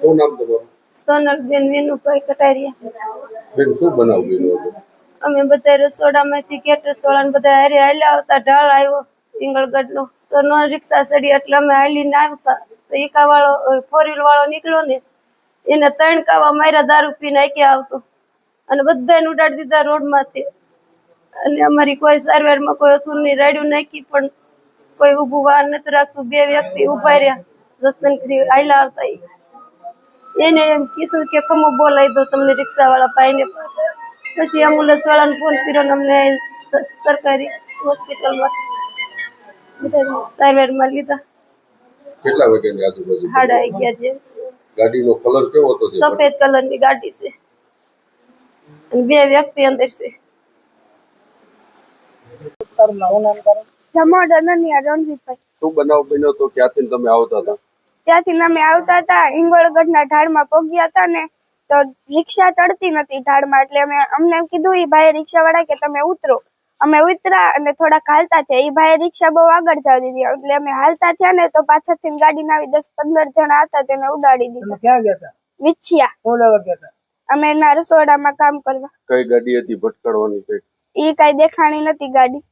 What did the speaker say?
શું નામ તમારું? સોનલબેન વિનુભાઈ કટારિયા. બેન શું બનાવ બન્યો હતો? અમે બધા રસોડામાંથી કેટરસ વાળાને બધા હારે હાલ્યા આવતા ઢાળ આવ્યો પિંગળગઢનો તો નો રિક્ષા ચડી એટલે અમે હાલીને આવતા. તો એકા વાળો ફોર વ્હીલ વાળો નીકળ્યો ને એને ત્રણ કાવા માર્યા દારૂ પીને આંક્યા આવતો. અને બધાને ઉડાડી દીધા રોડમાંથી. અને અમારી કોઈ સારવારમાં કોઈ હતું નહીં રાડ્યું નાખી પણ કોઈ ઊભું વાર નથી રાખતું. બે વ્યક્તિ ઊભા રહ્યા. રસ્તન કરી આયલા આવતા. એને એમ કીધું કે ખમો બોલાવી દો તમને રિક્ષા વાળા ભાઈને પાસે પછી એમ્બ્યુલન્સ વાળાને ફોન કર્યો ને અમને સરકારી હોસ્પિટલમાં સારવારમાં લીધા. કેટલા વાગ્યાની આજુબાજુ? સાડા અગિયાર જે ગાડીનો કલર કેવો હતો સફેદ કલરની ગાડી છે. અને બે વ્યક્તિ અંદર છે. નાની અનન્યા રણજીતભાઈ. શું બનાવ બન્યો તો ક્યાંથી તમે આવતા હતા? ત્યાંથી અમે આવતા હતા. ઢાળ ઢાળમાં પહોંચ્યા હતા ને તો રિક્ષા ચડતી નથી ઢાળમાં. એટલે અમે અમને કીધું એ ભાઈ રિક્ષાવાળા કે તમે ઉતરો. અમે ઉતરા અને થોડાક હાલતા થયા. એ ભાઈ રિક્ષા બહુ આગળ જવા દીધી. એટલે અમે હાલતા થયા ને તો પાછળથી ગાડી આવી દસ પંદર જણા હતા તેને ઉડાડી દીધા. ક્યાં ગયા હતા? વિછિયા. ગયા હતા? અમે એના રસોડામાં કામ કરવા. કઈ ગાડી હતી? ભટકાડવાની કઈ? એ કઈ દેખાણી નથી ગાડી.